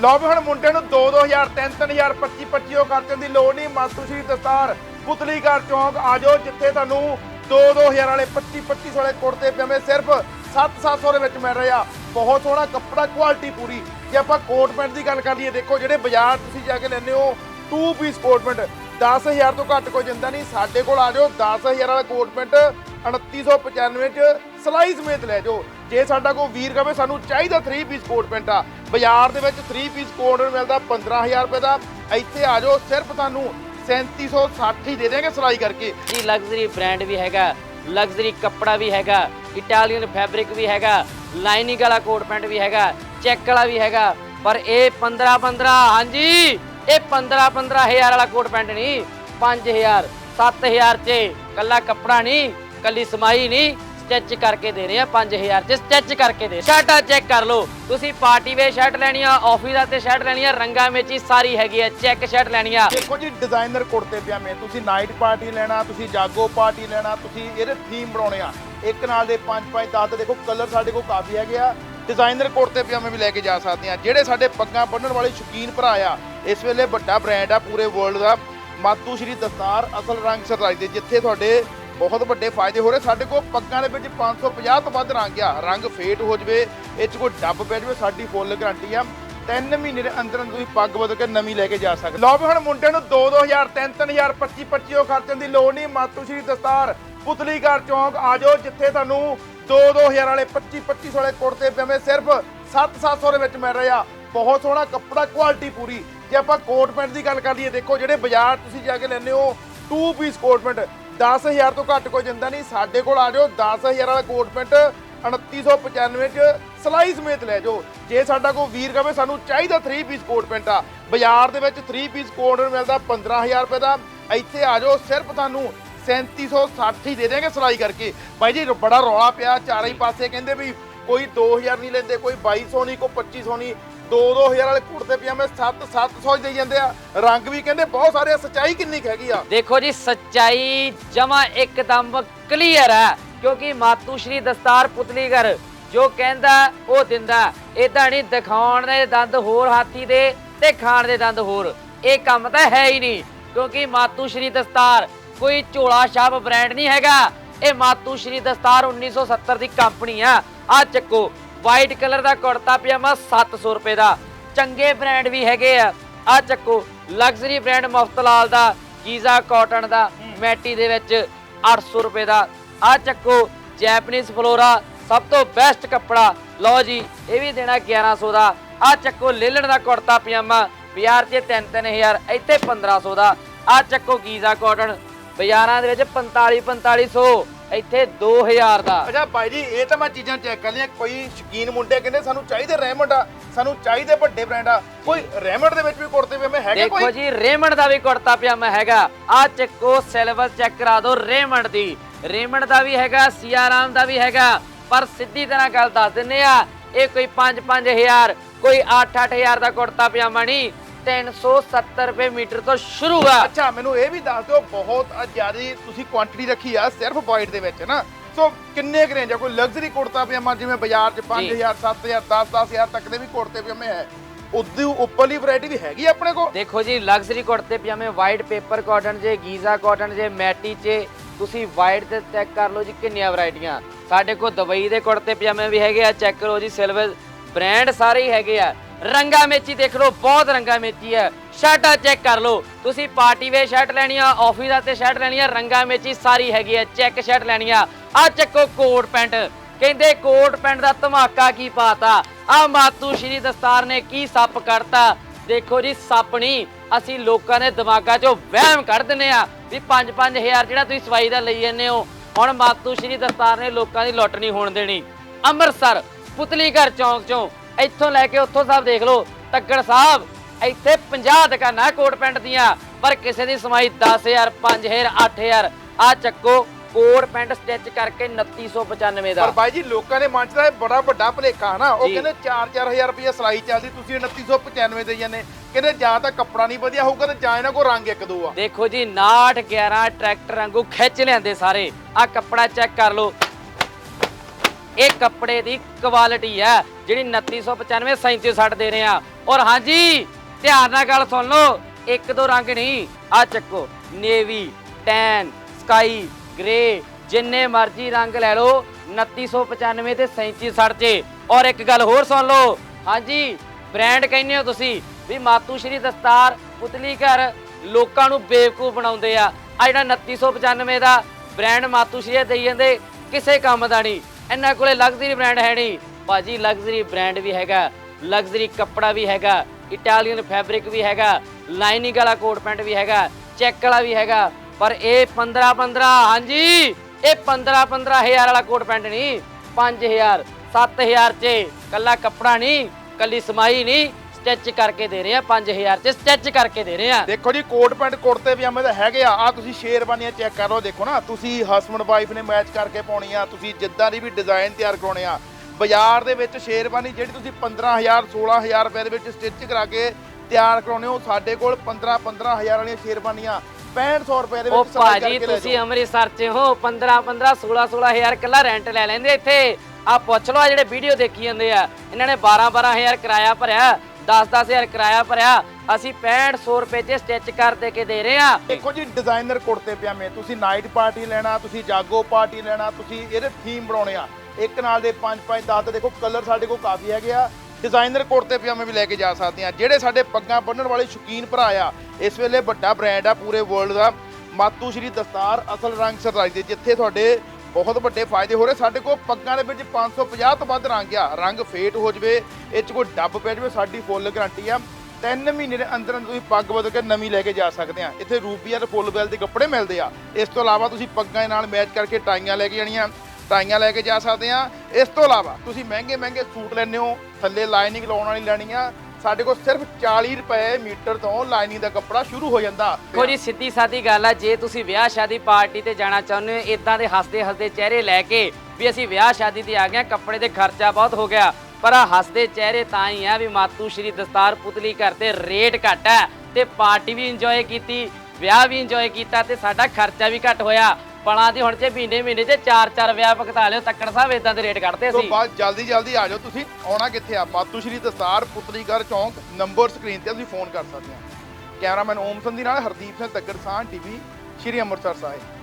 ਲਓ ਵੀ ਹੁਣ ਮੁੰਡੇ ਨੂੰ 2-2000 3-3000 25-25 ਉਹ ਖਰਚਣ ਦੀ ਲੋੜ ਨਹੀਂ। ਮਾਤੂ ਸ਼੍ਰੀ ਦਸਤਾਰ ਪੁਤਲੀ ਚੌਂਕ, ਆ ਜਾਓ ਜਿੱਥੇ ਤੁਹਾਨੂੰ 2-2000 ਵਾਲੇ 25-25 ਵਾਲੇ ਕੁੜਤੇ ਪਜਾਮੇ ਸਿਰਫ 7-700 ਦੇ ਵਿੱਚ ਮਿਲ ਰਹੇ ਆ। ਬਹੁਤ ਸੋਹਣਾ ਕੱਪੜਾ ਕੁਆਲਿਟੀ ਪੂਰੀ। ਜੇ ਆਪਾਂ ਕੋਟ ਪੈਂਟ ਦੀ ਗੱਲ ਕਰ ਲਈਏ, ਦੇਖੋ ਜਿਹੜੇ ਬਾਜ਼ਾਰ ਤੁਸੀਂ ਜਾ ਕੇ ਲੈਂਦੇ ਹੋ 2 ਪੀਸ ਕੋਟ ਪੈਂਟ 10000 ਤੋਂ ਘੱਟ ਕੋਈ ਦਿੰਦਾ ਨਹੀਂ। ਸਾਡੇ ਕੋਲ ਆ ਜਾਓ 10000 ਵਾਲਾ ਕੋਟ ਪੈਂਟ 2995 ਚ ਸਲਾਈ ਸਮੇਤ ਲੈ ਜਾਓ। ਜੇ ਸਾਡਾ ਕੋਈ ਵੀਰ ਕਹੇ, ਸਾਨੂੰ ਚਾਹੀਦਾ 3 ਪੀਸ ਕੋਟ ਪੈਂਟ ਆ ਬਾਜ਼ਾਰ ਦੇ ਵਿੱਚ 3 ਪੀਸ ਕੋਟ ਮਿਲਦਾ 15000 ਰੁਪਏ ਦਾ। ਇੱਥੇ ਆ ਜਾਓ, ਸਿਰਫ ਤੁਹਾਨੂੰ 3760 ਹੀ ਦੇ ਦੇਣਗੇ ਸਲਾਈ ਕਰਕੇ। ਜੀ ਲਗਜ਼ਰੀ ਬ੍ਰਾਂਡ ਵੀ ਹੈਗਾ ਲਗਜ਼ਰੀ ਕੱਪੜਾ ਵੀ ਹੈਗਾ ਇਟਾਲੀਅਨ ਫੈਬਰਿਕ ਵੀ ਹੈਗਾ ਲਾਈਨਿੰਗ ਵਾਲਾ ਕੋਟ ਪੈਂਟ ਵੀ ਹੈਗਾ ਚੈੱਕ ਵਾਲਾ ਵੀ ਹੈਗਾ, ਪਰ ਇਹ 15 15 ਹਾਂਜੀ, ਇਹ 15 15 ਹਜ਼ਾਰ ਵਾਲਾ ਕੋਟ ਪੈਂਟ ਨਹੀਂ 5000 7000 ਚ ਕੱਲਾ ਕੱਪੜਾ ਨਹੀਂ, ਕੱਲੀ ਸਮਾਈ ਨਹੀਂ ਸਟਿਚ ਕਰਕੇ ਦੇ ਰਹੇ ਆ 5000 ਚ ਸਟਿਚ ਕਰਕੇ ਦੇ। ਸ਼ਰਟਾਂ ਚੈੱਕ ਕਰ ਲਓ। ਤੁਸੀਂ ਪਾਰਟੀ ਵੇ ਸ਼ਰਟ ਲੈਣੀ ਆ ਆਫਿਸ ਤੇ ਸ਼ਰਟ ਲੈਣੀ ਆ, ਰੰਗਾਂ ਵਿੱਚ ਹੀ ਸਾਰੀ ਹੈਗੀ ਆ ਚੈੱਕ ਸ਼ਰਟ ਲੈਣੀ ਆ। ਦੇਖੋ ਜੀ ਡਿਜ਼ਾਈਨਰ ਕੁੜਤੇ ਪਜਾਮੇ ਤੁਸੀਂ ਨਾਈਟ ਪਾਰਟੀ ਲੈਣਾ, ਤੁਸੀਂ ਜਾਗੋ ਪਾਰਟੀ ਲੈਣਾ, ਤੁਸੀਂ ਇਹਦੇ ਥੀਮ ਬਣਾਉਣੇ ਆ। ਇੱਕ ਨਾਲ ਦੇ 5 5 10 ਤੇ ਦੇਖੋ ਕਲਰ ਸਾਡੇ ਕੋਲ ਕਾਫੀ ਹੈਗੇ ਆ। ਡਿਜ਼ਾਈਨਰ ਕੁੜਤੇ ਪਜਾਮੇ ਵੀ ਲੈ ਕੇ ਜਾ ਸਕਦੇ ਆ। ਜਿਹੜੇ ਸਾਡੇ ਪੱਗਾਂ ਬੰਨਣ ਵਾਲੇ ਸ਼ੌਕੀਨ ਭਰਾ ਆ, ਇਸ ਵੇਲੇ ਵੱਡਾ ਬ੍ਰਾਂਡ ਆ ਪੂਰੇ ਵਰਲਡ ਦਾ। ਮਾਤੂ ਸ਼੍ਰੀ ਦਸਤਾਰ ਅਸਲ ਰੰਗ ਸਰਦਾਈ ਦੇ, ਜਿੱਥੇ ਤੁਹਾਡੇ ਬਹੁਤ ਵੱਡੇ ਫਾਇਦੇ ਹੋ ਰਹੇ। ਸਾਡੇ ਕੋਲ ਪੱਗਾਂ ਦੇ ਵਿੱਚ 550 ਤੋਂ ਵੱਧ ਰੰਗ ਆ। ਰੰਗ ਫੇਟ ਹੋ ਜਵੇ, ਇਹ 'ਚ ਕੋਈ ਡੱਬ ਪੈ ਜਵੇ, ਸਾਡੀ ਫੁੱਲ ਗਾਰੰਟੀ ਆ। ਤਿੰਨ ਮਹੀਨੇ ਦੇ ਅੰਦਰ ਅੰਦਰ ਤੁਸੀਂ ਪੱਗ ਬਦਲ ਕੇ ਨਵੀਂ ਲੈ ਕੇ ਜਾ ਸਕਦੇ ਲਓ ਵੀ ਹੁਣ ਮੁੰਡੇ ਨੂੰ 2-2000 3-3000 25-25 ਉਹ ਖਰਚਣ ਦੀ ਲੋੜ ਨਹੀਂ। ਮਾਤੂ ਸ਼੍ਰੀ ਦਸਤਾਰ ਪੁਤਲੀ ਘਰ ਚੌਂਕ, ਆ ਜਾਓ, ਜਿੱਥੇ ਤੁਹਾਨੂੰ 2-2000 ਵਾਲੇ 25-25 ਵਾਲੇ ਕੁੜਤੇ ਪਵੇਂ ਸਿਰਫ 7-700 ਦੇ ਵਿੱਚ ਮਿਲ ਰਹੇ ਆ। ਬਹੁਤ ਸੋਹਣਾ ਕੱਪੜਾ ਕੁਆਲਿਟੀ ਪੂਰੀ। ਜੇ ਆਪਾਂ ਕੋਟ ਪੈਂਟ ਦੀ ਗੱਲ ਕਰ ਲਈਏ, ਦੇਖੋ ਜਿਹੜੇ ਬਾਜ਼ਾਰ ਤੁਸੀਂ ਜਾ ਕੇ ਲੈਂਦੇ ਹੋ 2 ਪੀਸ ਕੋਟ ਪੈਂਟ 10000 ਤੋਂ ਘੱਟ ਕੋਈ ਦਿੰਦਾ ਨਹੀਂ। ਸਾਡੇ ਕੋਲ ਆ ਜਾਓ 10000 ਵਾਲਾ ਕੋਟ ਪੈਂਟ 2995 ਚ ਸਲਾਈ ਸਮੇਤ ਲੈ ਜਾਓ। ਜੇ ਸਾਡਾ ਕੋਈ ਵੀਰ ਕਹੇ, ਸਾਨੂੰ ਚਾਹੀਦਾ 3 ਪੀਸ ਕੋਟ ਪੈਂਟ ਆ। ਬਾਜ਼ਾਰ ਦੇ ਵਿੱਚ 3 ਪੀਸ ਕੋਟ ਮਿਲਦਾ 15000 ਰੁਪਏ ਦਾ। ਇੱਥੇ ਆ ਜਾਓ, ਸਿਰਫ ਤੁਹਾਨੂੰ 3760 ਹੀ ਦੇ ਦੇਣਗੇ ਸਲਾਈ ਕਰਕੇ। ਬਾਈ ਜੀ, ਬੜਾ ਰੌਲਾ ਪਿਆ, ਚਾਰੇ ਹੀ ਪਾਸੇ ਕਹਿੰਦੇ ਵੀ ਕੋਈ 2000 ਨਹੀਂ ਲੈਂਦੇ, ਕੋਈ 2200 ਨਹੀਂ, ਕੋਈ 2500 ਨਹੀਂ। 2-2000 ਵਾਲੇ ਕੁੜਤੇ ਪਜਾਮੇ 7-700 ਦੇਈ ਜਾਂਦੇ ਆ। ਰੰਗ ਵੀ ਕਹਿੰਦੇ ਬਹੁਤ ਸਾਰੇ ਆ, ਸੱਚਾਈ ਕਿੰਨੀ ਕੁ ਹੈਗੀ ਆ। ਦੇਖੋ ਜੀ, ਸੱਚਾਈ ਜਮਾ ਇੱਕਦਮ ਕਲੀਅਰ ਹੈ ਕਿਉਂਕਿ ਮਾਤੂ ਸ਼੍ਰੀ ਦਸਤਾਰ ਪੁਤਲੀਗਰ ਜੋ ਕਹਿੰਦਾ, ਉਹ ਦਿੰਦਾ ਇਦਾਂ ਨਹੀਂ ਦਿਖਾਉਣ ਦੇ ਦੰਦ ਹੋਰ ਹਾਥੀ ਦੇ ਤੇ ਖਾਣ ਦੇ ਦੰਦ ਹੋਰ। ਇਹ ਕੰਮ ਤਾਂ ਹੈ ਹੀ ਨਹੀਂ, ਕਿਉਂਕਿ ਮਾਤੂ ਸ਼੍ਰੀ ਦਸਤਾਰ ਕੋਈ ਝੋਲਾ ਛਾਪ ਬ੍ਰਾਂਡ ਨਹੀਂ ਹੈਗਾ। ਇਹ ਮਾਤੂ ਸ਼੍ਰੀ ਦਸਤਾਰ 1970 ਦੀ ਕੰਪਨੀ ਆ। ਆ ਚੱਕੋ ਵਾਈਟ ਕਲਰ ਦਾ ਕੁੜਤਾ ਪਜਾਮਾ 700 ਰੁਪਏ ਦਾ। ਚੰਗੇ ਬ੍ਰਾਂਡ ਵੀ ਹੈਗੇ ਆ। ਆ ਚੱਕੋ ਲਗਜ਼ਰੀ ਬ੍ਰਾਂਡ ਮੁਫਤਲਾਲ ਦਾ, ਗੀਜ਼ਾ ਕਾਟਨ ਦਾ ਮੈਟੀ ਦੇ ਵਿੱਚ 800 ਰੁਪਏ ਦਾ। ਆ ਚੱਕੋ ਜੈਪਨੀਜ਼ ਫਲੋਰਾ ਸਭ ਤੋਂ ਬੈਸਟ ਕੱਪੜਾ। ਲਓ ਜੀ, ਇਹ ਵੀ ਦੇਣਾ 1100 ਦਾ। ਆ ਚੱਕੋ ਲੇਲਣ ਦਾ ਕੁੜਤਾ ਪਜਾਮਾ, ਬਾਜ਼ਾਰ 'ਚ 3-3000 ਇੱਥੇ 1500 ਦਾ। ਆ ਚੱਕੋ, ਗੀਜ਼ਾ ਕਾਟਨ ਬਾਜ਼ਾਰਾਂ ਦੇ ਵਿੱਚ 45 4500 ਇੱਥੇ 2000 ਦਾ। ਅੱਛਾ ਭਾਈ ਜੀ ਇਹ ਤਾਂ ਮੈਂ ਚੀਜ਼ਾਂ ਚੈੱਕ ਕਰ ਲਈਆਂ। ਕੋਈ ਸ਼ਕੀਨ ਮੁੰਡੇ ਕਹਿੰਦੇ ਸਾਨੂੰ ਚਾਹੀਦੇ ਰੈਮੰਡ ਆ ਸਾਨੂੰ ਚਾਹੀਦੇ ਵੱਡੇ ਬ੍ਰਾਂਡ ਆ। ਕੋਈ ਰੈਮੰਡ ਦੇ ਵਿੱਚ ਵੀ ਕੁੜਤੇ ਪਜਾਮੇ ਹੈਗੇ ਦੇਖੋ ਕੋਈ? ਜੀ ਰੇਮੰਡ ਦਾ ਵੀ ਕੁੜਤਾ ਪਜਾਮਾ ਹੈਗਾ। ਆ ਚੱਕੋ ਸਿਲਵਰ ਚੈੱਕ ਕਰਾ ਦਿਓ ਰੇਮੰਡ ਦੀ। ਰੇਮੰਡ ਦਾ ਵੀ ਹੈਗਾ ਸਿਆਰਾਮ ਦਾ ਵੀ ਹੈਗਾ। ਪਰ ਸਿੱਧੀ ਤਰ੍ਹਾਂ ਗੱਲ ਦੱਸ ਦਿੰਨੇ ਆ ਇਹ ਕੋਈ 5-5000 ਕੋਈ 8-8000 ਦਾ ਕੁੜਤਾ ਪਜਾਮਾ ਨਹੀਂ। 370 ਰੁਪਏ ਮੀਟਰ ਤੋਂ ਸ਼ੁਰੂ ਆ। ਅੱਛਾ ਮੈਨੂੰ ਇਹ ਵੀ ਦੱਸ ਦਿਓ ਬਹੁਤ ਜ਼ਿਆਦਾ ਤੁਸੀਂ ਕੁਆਂਟੀਟੀ ਰੱਖੀ ਆ ਸਿਰਫ ਵਾਈਟ ਦੇ ਵਿੱਚ ਨਾ। ਸੋ ਕਿੰਨੇ ਕੁ ਰੇਂਜ ਆ? ਕੋਈ ਲਗਜ਼ਰੀ ਕੁੜਤਾ ਪਜਾਮਾ ਜਿਵੇਂ ਬਾਜ਼ਾਰ 'ਚ 5000 7000 10 10000 ਤੱਕ ਦੇ ਵੀ ਕੁੜਤੇ ਪਜਾਮੇ ਹੈ। ਉਦੋਂ ਉੱਪਰਲੀ ਵੈਰਾਈਟੀ ਵੀ ਹੈਗੀ ਆਪਣੇ ਕੋਲ? ਦੇਖੋ ਜੀ ਲਗਜ਼ਰੀ ਕੁੜਤੇ ਪਜਾਮੇ ਵਾਈਟ ਪੇਪਰ ਕਾਟਨ ਜੇ ਗੀਜ਼ਾ ਕਾਟਨ ਜੇ ਮੈਟੀ ਚ ਤੁਸੀਂ ਵਾਈਟ ਤੇ ਚੈੱਕ ਕਰ ਲਓ ਜੀ ਕਿੰਨੀਆਂ ਵੈਰਾਈਟੀਆਂ ਸਾਡੇ ਕੋਲ ਦੁਬਈ ਦੇ ਕੁੜਤੇ ਪਜਾਮੇ ਵੀ ਹੈਗੇ ਆ ਚੈੱਕ ਕਰੋ ਜੀ ਸਿਲਵਰ ਬ੍ਰਾਂਡ ਸਾਰੇ ਹੀ ਹੈਗੇ ਆ। ਰੰਗਾ ਮੇਚੀ ਦੇਖ ਲਓ, ਬਹੁਤ ਰੰਗਾ ਮੇਚੀ ਹੈ। ਸ਼ਰਟਾਂ ਚੈੱਕ ਕਰ ਲਓ। ਤੁਸੀਂ ਪਾਰਟੀ ਵੇ ਸ਼ਰਟ ਲੈਣੀ ਆ ਆਫਿਸ ਦਾ ਸ਼ਰਟ ਲੈਣੀ ਆ, ਰੰਗਾ ਮੇਚੀ ਸਾਰੀ ਹੈਗੀ ਹੈ ਚੈੱਕ ਸ਼ਰਟ ਲੈਣੀ ਆ। ਆ ਚੱਕੋ ਕੋਟ ਪੈਂਟ। ਕਹਿੰਦੇ ਕੋਟ ਪੈਂਟ ਦਾ ਧਮਾਕਾ ਕੀ ਪਾਤਾ? ਆ ਮਾਤੂ ਸ਼੍ਰੀ ਦਸਤਾਰ ਨੇ ਕੀ ਸੱਪ ਕੱਢਤਾ? ਦੇਖੋ ਜੀ, ਸੱਪ ਨਹੀਂ, ਅਸੀਂ ਲੋਕਾਂ ਦੇ ਦਿਮਾਗਾਂ 'ਚੋਂ ਵਹਿਮ ਕੱਢ ਦਿੰਨੇ ਆ ਵੀ 5-5000 ਜਿਹੜਾ ਤੁਸੀਂ ਸਵਾਈ ਦਾ ਲਈ ਜਾਂਦੇ ਹੋ। ਹੁਣ ਮਾਤੂ ਸ਼੍ਰੀ ਦਸਤਾਰ ਨੇ ਲੋਕਾਂ ਦੀ ਲੁੱਟ ਨਹੀਂ ਹੋਣ ਦੇਣੀ। ਅੰਮ੍ਰਿਤਸਰ ਪੁਤਲੀ ਘਰ ਚੌਂਕ 'ਚੋਂ ਇੱਥੋਂ ਲੈ ਕੇ ਉੱਥੋਂ ਸਾਹਿਬ ਦੇਖ ਲਓ ਤੱਕੜ ਸਾਹਿਬ ਇੱਥੇ 50 ਦੁਕਾਨਾਂ ਕੋਟ ਪੈਂਟ ਦੀਆਂ ਪਰ ਕਿਸੇ ਦੀ ਸਮਾਈ 10000 5000 8000 ਆ ਚੱਕੋ ਕੋਟ ਪੈਂਟ ਸਟਿਚ ਕਰਕੇ 2995 ਦਾ। ਪਰ ਬਾਈ ਜੀ ਲੋਕਾਂ ਦੇ ਮਨ 'ਚ ਤਾਂ ਇਹ ਬੜਾ ਵੱਡਾ ਭੁਲੇਖਾ ਨਾ ਉਹ। ਕਹਿੰਦੇ 4-4000 ਰੁਪਏ ਸਲਾਈ ਚੱਲਦੀ ਤੁਸੀਂ 2995 ਦੇ ਜਾਂਦੇ ਕਹਿੰਦੇ ਜਾਂ ਤਾਂ ਕੱਪੜਾ ਨਹੀਂ ਵਧੀਆ ਹੋਊਗਾ ਤੇ ਜਾਂ ਇਹਨਾਂ ਕੋਲ ਰੰਗ ਇੱਕ ਦੋ ਆ। ਦੇਖੋ ਜੀ 69 11 ਟਰੈਕਟਰ ਵਾਂਗੂ ਖਿੱਚ ਲਿਆਂਦੇ ਸਾਰੇ। ਆ ਕੱਪੜਾ ਚੈੱਕ ਕਰ ਲਓ ਇਹ ਕੱਪੜੇ ਦੀ ਕੁਆਲਿਟੀ ਹੈ, ਜਿਹੜੀ 2995 3760 ਦੇ ਰਹੇ ਆ। ਔਰ ਹਾਂਜੀ, ਧਿਆਨ ਨਾਲ ਗੱਲ ਸੁਣ ਲਓ, ਇੱਕ ਦੋ ਰੰਗ ਨਹੀਂ ਆ ਚੱਕੋ, ਨੇਵੀ ਟੈਨ ਸਕਾਈ ਗ੍ਰੇ ਜਿੰਨੇ ਮਰਜ਼ੀ ਰੰਗ ਲੈ ਲਓ 2995 ਤੇ 3760 ਔਰ ਇੱਕ ਗੱਲ ਹੋਰ ਸੁਣ ਲਓ, ਹਾਂਜੀ ਬ੍ਰਾਂਡ ਕਹਿੰਦੇ ਹੋ ਤੁਸੀਂ ਵੀ ਮਾਤੂ ਸ਼੍ਰੀ ਦਸਤਾਰ ਪੁਤਲੀ ਘਰ ਲੋਕਾਂ ਨੂੰ ਬੇਵਕੂਫ ਬਣਾਉਂਦੇ ਆ। ਆ ਜਿਹੜਾ 2995 ਦਾ ਬ੍ਰਾਂਡ ਮਾਤੂ ਸ਼੍ਰੀ ਦੇਈ ਜਾਂਦੇ, ਕਿਸੇ ਕੰਮ ਦਾ ਨਹੀਂ। ਇਹਨਾਂ ਕੋਲੇ ਲਗਜ਼ਰੀ ਬ੍ਰਾਂਡ ਹੈ ਨਹੀਂ। ਭਾਜੀ ਲਗਜ਼ਰੀ ਬ੍ਰਾਂਡ ਵੀ ਹੈਗਾ ਲਗਜ਼ਰੀ ਕੱਪੜਾ ਵੀ ਹੈਗਾ ਇਟਾਲੀਅਨ ਫੈਬਰਿਕ ਵੀ ਹੈਗਾ ਲਾਈਨਿੰਗ ਵਾਲਾ ਕੋਟ ਪੈਂਟ ਵੀ ਹੈਗਾ ਚੈੱਕ ਵਾਲਾ ਵੀ ਹੈਗਾ, ਪਰ ਇਹ 15 15 ਹਾਂਜੀ, ਇਹ 15 15 ਹਜ਼ਾਰ ਵਾਲਾ ਕੋਟ ਪੈਂਟ ਨਹੀਂ 5000 7000 ਚ ਕੱਲਾ ਕੱਪੜਾ ਨਹੀਂ, ਕੱਲੀ ਸਮਾਈ ਨਹੀਂ ਸਟਿਚ ਕਰਕੇ ਦੇ ਰਹੇ ਆ 5000 ਚ ਸਟਿਚ ਕਰਕੇ ਦੇ ਰਹੇ ਆ। ਦੇਖੋ ਜੀ ਕੋਟ ਪੈਂਟ ਕੁੜਤੇ ਪਜਾਮੇ ਤਾਂ ਹੈਗੇ ਆ। ਆ ਤੁਸੀਂ ਸ਼ੇਰਵਾਨੀਆਂ ਚੈੱਕ ਕਰ ਲਓ ਦੇਖੋ ਨਾ ਤੁਸੀਂ ਹਸਬੰਡ ਵਾਈਫ ਨੇ ਮੈਚ ਕਰਕੇ ਪਾਉਣੀ ਆ ਤੁਸੀਂ ਜਿੱਦਾਂ ਦੀ ਵੀ ਡਿਜ਼ਾਈਨ ਤਿਆਰ ਕਰਾਉਣੇ ਆ। ਬਾਜ਼ਾਰ ਦੇ ਵਿੱਚ ਸ਼ੇਰਵਾਨੀ ਜਿਹੜੀ ਤੁਸੀਂ 15000 16000 ਰੁਪਏ ਦੇ ਵਿੱਚ ਸਟਿਚ ਕਰਾ ਕੇ ਤਿਆਰ ਕਰਾਉਣੇ ਹੋ ਸਾਡੇ ਕੋਲ 15 15000 ਵਾਲੀਆਂ ਸ਼ੇਰਵਾਨੀਆਂ 6500 ਰੁਪਏ ਦੇ ਵਿੱਚ ਸਿਲਾਈ ਕਰਕੇ ਲੈ ਤੁਸੀਂ ਅੰਮ੍ਰਿਤਸਰ ਚ ਹੋ 15 15 16 16000 ਕੱਲਾ ਰੈਂਟ ਲੈ ਲੈਂਦੇ ਇੱਥੇ। ਆ ਪੁੱਛ ਲਓ ਆ ਜਿਹੜੇ ਵੀਡੀਓ ਦੇਖੀ ਜਾਂਦੇ ਆ ਇਹਨਾਂ ਨੇ 12 12000 ਕਿਰਾਇਆ ਭਰਿਆ। 10 10000 ਕਿਰਾਇਆ ਭਰਿਆ, ਅਸੀਂ 6500 ਰੁਪਏ ਚ ਸਟਿਚ ਕਰ ਦੇ ਕੇ ਦੇ ਰਹੇ ਆ। ਦੇਖੋ ਜੀ ਡਿਜ਼ਾਈਨਰ ਕੁੜਤੇ ਪਜਾਮੇ ਤੁਸੀਂ ਨਾਈਟ ਪਾਰਟੀ ਲੈਣਾ, ਤੁਸੀਂ ਜਾਗੋ ਪਾਰਟੀ ਲੈਣਾ, ਤੁਸੀਂ ਇਹਦੇ ਥੀਮ ਬਣਾਉਣੇ ਆ। ਇੱਕ ਨਾਲ ਦੇ 5 5 10 ਦੇਖੋ ਕਲਰ ਸਾਡੇ ਕੋਲ ਕਾਫੀ ਹੈਗੇ ਆ। ਡਿਜ਼ਾਈਨਰ ਕੁੜਤੇ ਪਜਾਮੇ ਵੀ ਲੈ ਕੇ ਜਾ ਸਕਦੇ ਆ। ਜਿਹੜੇ ਸਾਡੇ ਪੱਗਾਂ ਬੰਨਣ ਵਾਲੇ ਸ਼ੌਕੀਨ ਭਰਾ ਆ, ਇਸ ਵੇਲੇ ਵੱਡਾ ਬ੍ਰਾਂਡ ਆ ਪੂਰੇ ਵਰਲਡ ਦਾ। ਮਾਤੂ ਸ਼੍ਰੀ ਦਸਤਾਰ ਅਸਲ ਰੰਗ ਸਰਦਾਈ ਦੇ, ਜਿੱਥੇ ਤੁਹਾਡੇ ਬਹੁਤ ਵੱਡੇ ਫਾਇਦੇ ਹੋ ਰਹੇ। ਸਾਡੇ ਕੋਲ ਪੱਗਾਂ ਦੇ ਵਿੱਚ 550 ਤੋਂ ਵੱਧ ਰੰਗ ਆ। ਰੰਗ ਫੇਟ ਹੋ ਜਵੇ, ਇਹ ਚ ਕੋਈ ਡੱਬ ਪੈ ਜਵੇ, ਸਾਡੀ ਫੁੱਲ ਗਾਰੰਟੀ ਆ। ਤਿੰਨ ਮਹੀਨੇ ਦੇ ਅੰਦਰ ਅੰਦਰ ਤੁਸੀਂ ਪੱਗ ਬਦਲ ਕੇ ਨਵੀਂ ਲੈ ਕੇ ਜਾ ਸਕਦੇ ਆ। ਇੱਥੇ ਰੂਪੀਆ ਤੇ ਫੁੱਲ ਬੈਲ ਦੇ ਕੱਪੜੇ ਮਿਲਦੇ ਆ। ਇਸ ਤੋਂ ਇਲਾਵਾ ਤੁਸੀਂ ਪੱਗਾਂ ਦੇ ਨਾਲ ਮੈਚ ਕਰਕੇ ਟਾਈਆਂ ਲੈ ਕੇ ਜਾਣੀਆਂ, ਟਾਈਆਂ ਲੈ ਕੇ ਜਾ ਸਕਦੇ ਆ। ਇਸ ਤੋਂ ਇਲਾਵਾ ਤੁਸੀਂ ਮਹਿੰਗੇ ਮਹਿੰਗੇ ਸੂਟ ਲੈਣੇ ਹੋ, ਥੱਲੇ ਲਾਈਨਿੰਗ ਲਾਉਣ ਵਾਲੀ ਲੈਣੀ ਆ। ਸਾਡੇ ਕੋਲ ਸਿਰਫ 40 ਰੁਪਏ ਮੀਟਰ ਤੋਂ ਲਾਈਨਿੰਗ ਦਾ ਕੱਪੜਾ ਸ਼ੁਰੂ ਹੋ ਜਾਂਦਾ। ਦੇਖੋ ਜੀ ਸਿੱਧੀ ਸਾਦੀ ਗੱਲ ਆ ਜੇ ਤੁਸੀਂ ਵਿਆਹ ਸ਼ਾਦੀ ਪਾਰਟੀ ਤੇ ਜਾਣਾ ਚਾਹੁੰਦੇ ਹੋ ਇਦਾਂ ਦੇ ਹੱਸਦੇ ਹੱਸਦੇ ਚਿਹਰੇ ਲੈ ਕੇ ਵੀ ਅਸੀਂ ਵਿਆਹ ਸ਼ਾਦੀ ਤੇ ਆ ਗਏ ਹਾਂ, ਕੱਪੜੇ ਤੇ ਖਰਚਾ ਬਹੁਤ ਹੋ ਗਿਆ। ਪਰ ਆ ਹੱਸਦੇ ਚਿਹਰੇ ਤਾਂ ਹੀ ਆ ਵੀ ਮਾਤੂ ਸ਼੍ਰੀ ਦਸਤਾਰ ਪੁਤਲੀ ਘਰ ਤੇ ਰੇਟ ਘੱਟ ਹੈ ਤੇ ਪਾਰਟੀ ਵੀ ਇੰਜੋਏ ਕੀਤੀ ਵਿਆਹ ਵੀ ਇੰਜੋਏ ਕੀਤਾ ਤੇ ਸਾਡਾ ਖਰਚਾ ਵੀ ਘੱਟ ਹੋਇਆ। ਪਲਾਂ ਦੀ ਹੁਣ ਚ ਮਹੀਨੇ ਮਹੀਨੇ ਚ ਚਾਰ ਚਾਰ ਵਿਆਹ ਭੁਗਤਾ ਲਿਓ ਤੱਕੜ ਸਾਹਿਬ ਇਦਾਂ ਦੇ ਰੇਟ ਕੱਢਦੇ ਤੋਂ ਸੀ। ਬਾਅਦ ਜਲਦੀ ਜਲਦੀ ਆ ਜਾਓ ਤੁਸੀਂ ਆਉਣਾ ਕਿੱਥੇ ਆ? ਮਾਤੂ ਸ਼੍ਰੀ ਦਸਤਾਰ ਪੁਤਲੀਗੜ ਚੌਂਕ ਨੰਬਰ ਸਕਰੀਨ ਤੇ ਤੁਸੀਂ ਫੋਨ ਕਰ ਸਕਦੇ ਆ। ਕੈਮਰਾਮੈਨ ਓਮ ਸੰਧੀ ਨਾਲ ਹਰਦੀਪ ਸਿੰਘ ਤੱਗੜ ਸਾਹ ਟੀਵੀ ਸ਼੍ਰੀ ਅੰਮ੍ਰਿਤਸਰ ਸਾਹਿਬ।